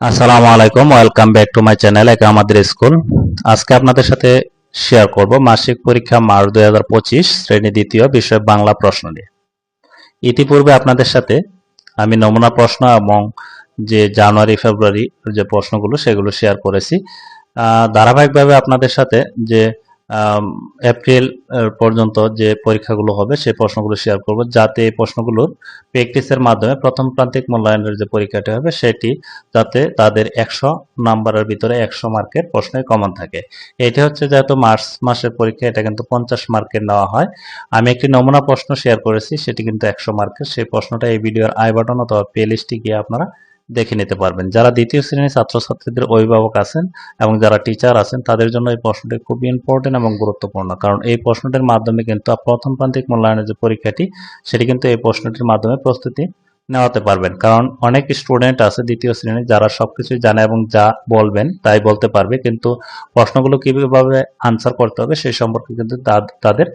আসসালামু আলাইকুম welcome back to my channel একে আমাদের স্কুল আজকে আপনাদের সাথে শেয়ার করব মাসিক পরীক্ষা মার্চ দুই হাজার পঁচিশ, শ্রেণি দ্বিতীয় বিষয় বাংলা প্রশ্ন নিয়ে। ইতিপূর্বে আপনাদের সাথে আমি নমুনা প্রশ্ন এবং যে জানুয়ারি, ফেব্রুয়ারি যে প্রশ্নগুলো, সেগুলো শেয়ার করেছি। ধারাবাহিকভাবে আপনাদের সাথে যে এপ্রিল পর্যন্ত যে পরীক্ষাগুলো হবে, সেই প্রশ্নগুলো শেয়ার করব। যাতে এই প্রশ্নগুলোর প্র্যাকটিসের মাধ্যমে প্রথম প্রান্তিক মূল্যায়নের যে পরীক্ষাটি হবে, সেটি যাতে তাদের একশো নাম্বারের ভিতরে একশো মার্কের প্রশ্নে কমন থাকে। এটি হচ্ছে যেহেতু মার্চ মাসের পরীক্ষা, এটা কিন্তু পঞ্চাশ মার্কের নেওয়া হয়। আমি একটি নমুনা প্রশ্ন শেয়ার করেছি, সেটি কিন্তু একশো মার্কের। সেই প্রশ্নটা এই ভিডিওর আই বাটন অথবা প্লে লিস্টে গিয়ে আপনারা দেখে নিতে পারবেন। যারা দ্বিতীয় শ্রেণির ছাত্রছাত্রীদের অভিভাবক আছেন এবং যারা টিচার আছেন, তাদের জন্য এই প্রশ্নটি খুবই ইম্পর্টেন্ট এবং গুরুত্বপূর্ণ। কারণ এই প্রশ্নটির মাধ্যমে কিন্তু প্রথম প্রান্তিক মূল্যায়নের যে পরীক্ষাটি, সেটি কিন্তু এই প্রশ্নটির মাধ্যমে প্রস্তুতি নেওয়াতে পারবেন। কারণ অনেক স্টুডেন্ট আছে দ্বিতীয় শ্রেণির, যারা সবকিছু জানে এবং যা বলবেন তাই বলতে পারবে। কিন্তু প্রশ্নগুলো কীভাবে আনসার করতে হবে, সেই সম্পর্কে কিন্তু তাদের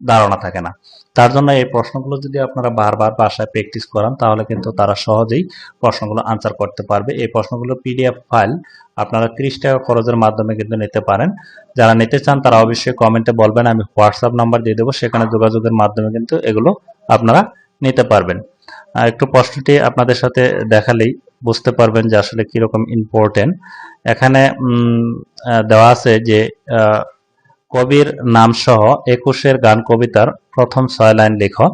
ধারণা থাকে না। তার জন্য এই প্রশ্নগুলো যদি আপনারা বারবার বাসায় প্র্যাকটিস করান, তাহলে কিন্তু তারা সহজেই প্রশ্নগুলো আনসার করতে পারবে। এই প্রশ্নগুলো পিডিএফ ফাইল আপনারা ত্রিশ টাকা খরচের মাধ্যমে কিন্তু নিতে পারেন। যারা নিতে চান, তারা অবশ্যই কমেন্টে বলবেন, আমি হোয়াটসঅ্যাপ নাম্বার দিয়ে দেবো, সেখানে যোগাযোগের মাধ্যমে কিন্তু এগুলো আপনারা নিতে পারবেন। আর একটু প্রশ্নটি আপনাদের সাথে দেখালেই বুঝতে পারবেন যে আসলে কীরকম ইম্পর্টেন্ট এখানে দেওয়া আছে যে কবির নাম সহ একুশের গান কবিতার প্রথম ছয় লাইন লেখো।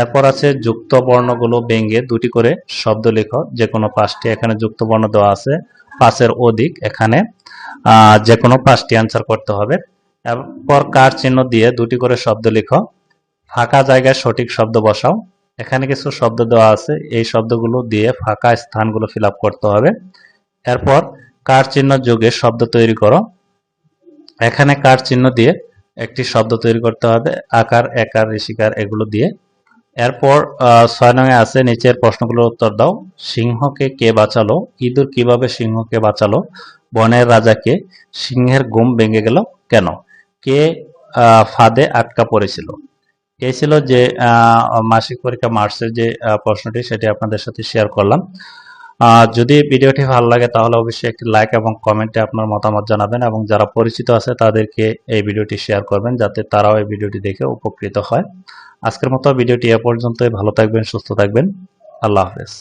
এরপর আছে যুক্ত বর্ণগুলো ব্যঙ্গে দুটি করে শব্দ লেখো। যে কোনো পাঁচটি এখানে যুক্ত বর্ণ দেওয়া আছে। পাঁচের অধিক এখানে যে কোনো পাঁচটি অ্যান্সার করতে হবে। এরপর কার চিহ্ন দিয়ে দুটি করে শব্দ লিখো। ফাঁকা জায়গায় সঠিক শব্দ বসাও। এখানে কিছু শব্দ দেওয়া আছে। এই শব্দগুলো দিয়ে ফাঁকা স্থানগুলো ফিল করতে হবে। এরপর কার চিহ্ন যোগে শব্দ তৈরি করো। এখানে কার চিহ্ন দিয়ে একটি শব্দ তৈরি করতে হবে? আকার, একার, ঋষিকার, এগুলো দিয়ে। এরপর ছয় নঙে আছে, নিচের প্রশ্নগুলোর উত্তর দাও। সিংহকে কে বাঁচালো? ইঁদুর কীভাবে সিংহকে বাঁচালো? বনের রাজাকে সিংহের গুম ভেঙে গেল কেন? কে ফাঁদে আটকা পড়েছিল? এই ছিল যে মাসিক পরীক্ষা মার্চের যে প্রশ্নটি, সেটি আপনাদের সাথে শেয়ার করলাম। আহ, যদি ভিডিওটি ভালো লাগে তাহলে অবশ্যই একটি লাইক এবং কমেন্টে আপনার মতামত জানাবেন এবং যারা পরিচিত আছে তাদেরকে এই ভিডিওটি শেয়ার করবেন যাতে তারাও এই ভিডিওটি দেখে উপকৃত হয়। আজকের মতো ভিডিওটি এ পর্যন্তই। ভালো থাকবেন সুস্থ থাকবেন। আল্লাহ হাফেজ।